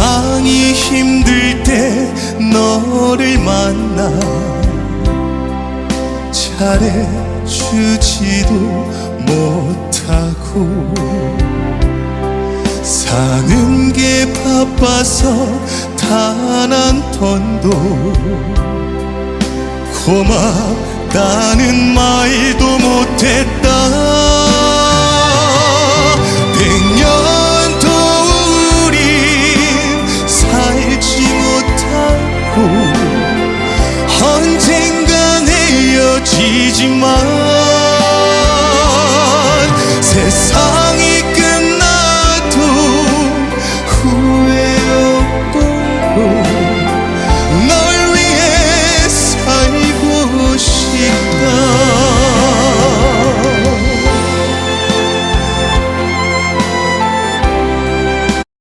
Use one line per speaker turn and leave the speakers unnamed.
세상이 힘들 때 너를 만나 잘해주지도 못하고 사는 게 바빠서 단한 번도 고맙다는 말도 않고 언젠간 헤어지지만 세상